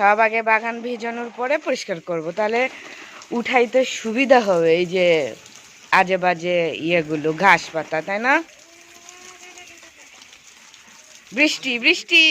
সব আগে বাগান ভিজানোর পরে পরিষ্কার করব। তাহলে উঠাইতে সুবিধা হবে এই যে আজে বাজে ইয়েগুলো ঘাস পাতা তাই না? বৃষ্টি বৃষ্টি!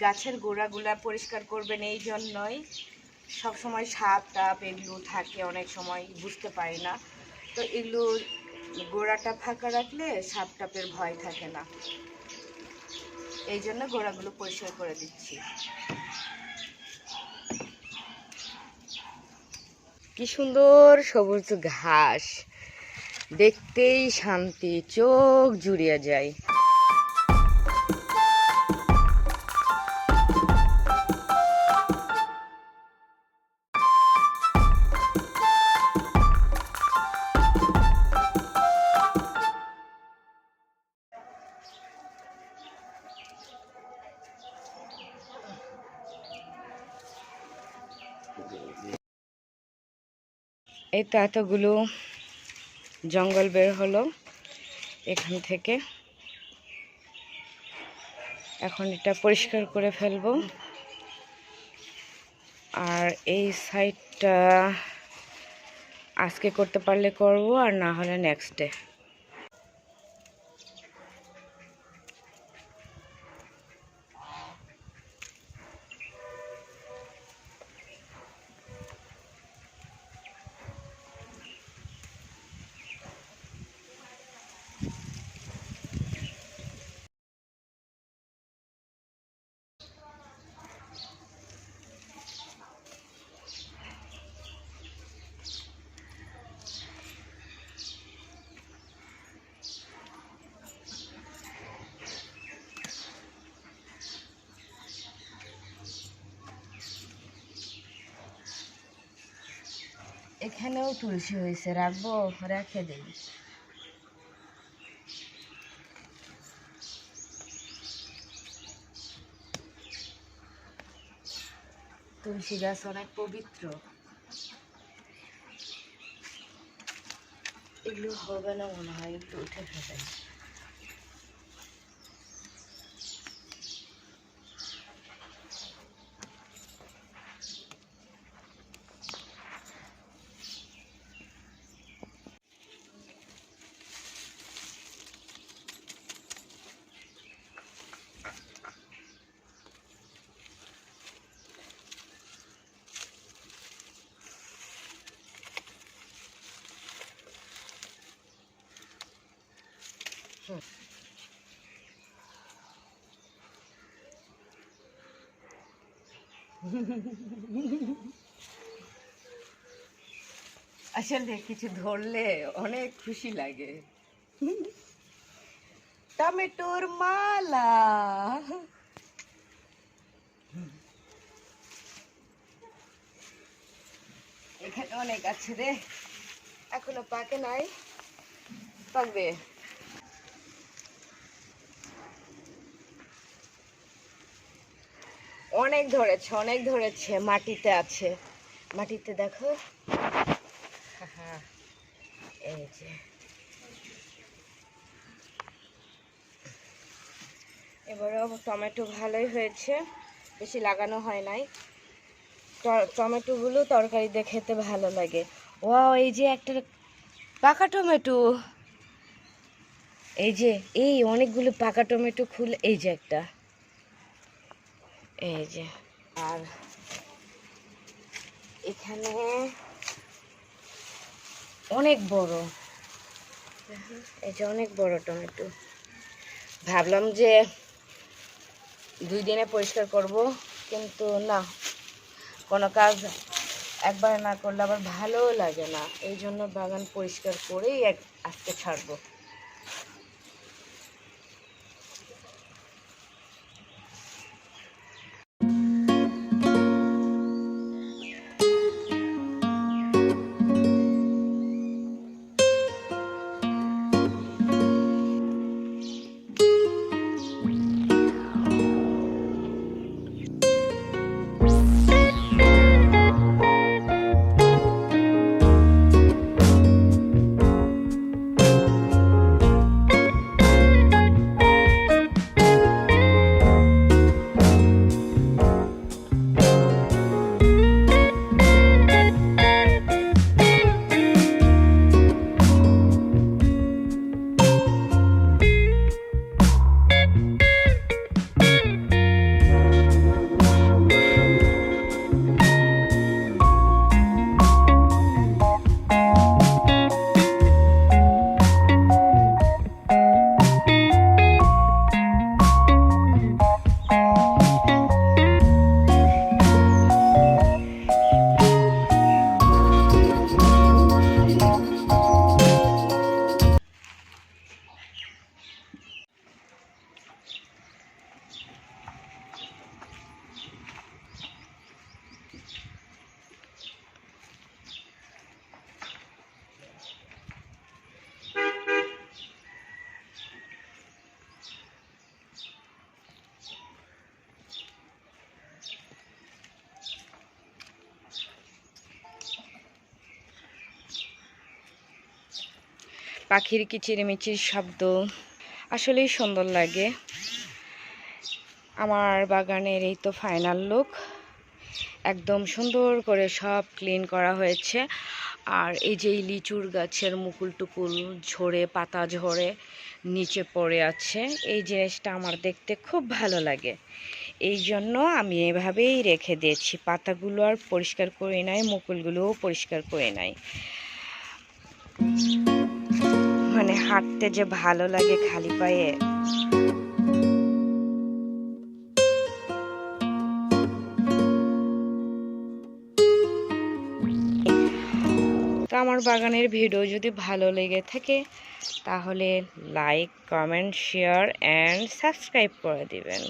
গাছের গোড়াগুলা পরিষ্কার করবেন এই জন্যই। সব সময় সাপ টাপ এগুলো থাকে, অনেক সময় বুঝতে পারি না। তো এগুলো গোড়াটা ফাঁকা রাখলে সাপ টাপের ভয় থাকে না। এই জন্য গোড়াগুলো পরিষ্কার করে দিচ্ছি। কি সুন্দর সবুজ ঘাস। দেখতেই শান্তি, চোখ জুড়িয়ে যায়। এই তো এতগুলো জঙ্গল বের হলো এখান থেকে। এখন এটা পরিষ্কার করে ফেলব। আর এই সাইডটা আজকে করতে পারলে করব, আর না হলে নেক্সট ডে এখানেও তুলসী হয়েছে, রাখব, রেখে দিই। তুলসী গাছ অনেক পবিত্র। এগুলো হবে না মনে হয় একটু উঠে ফেলে। আসলে কিছু ধরলে অনেক খুশি লাগে। টমেটোর মালা। এখানে অনেক আছে রে। এখনও পাকে নাই। পাকবে। অনেক ধরেছে অনেক ধরেছে, মাটিতে আছে। মাটিতে দেখো। এই যে। এবারেও টমেটো ভালোই হয়েছে, বেশি লাগানো হয় নাই। টমেটোগুলো তরকারিতে খেতে ভালো লাগে। ও এই যে একটা পাকা টমেটো। এই যে, এই অনেকগুলো পাকা টমেটো খুলে, এই যে একটা। এই যে, আর এখানে অনেক বড়। এই যে অনেক বড় টমেটো। ভাবলাম যে দুই দিনে পরিষ্কার করব, কিন্তু না, কোনো কাজ একবার না করলে আবার ভালোও লাগে না। এই জন্য বাগান পরিষ্কার করেই এক আজকে ছাড়বো। পাখির কিচিরমিচির শব্দ আসলেই সুন্দর লাগে। আমার বাগানের এই তো ফাইনাল লুক একদম সুন্দর করে সব ক্লিন করা হয়েছে। আর এই যে লিচুর গাছের মুকুল টুকুল ঝরে, পাতা ঝরে নিচে পড়ে আছে, এই জিনিসটা আমার দেখতে খুব ভালো লাগে। এই জন্য আমি এভাবেই রেখে দিয়েছি। পাতাগুলো আর পরিষ্কার করে নাই, মুকুলগুলোও পরিষ্কার করে নাই। মানে হাঁটতে যে ভালো লাগে খালি পায়ে। তো আমার বাগানের ভিডিও যদি ভালো লেগে থাকে, তাহলে like comment share and subscribe করে দিবেন।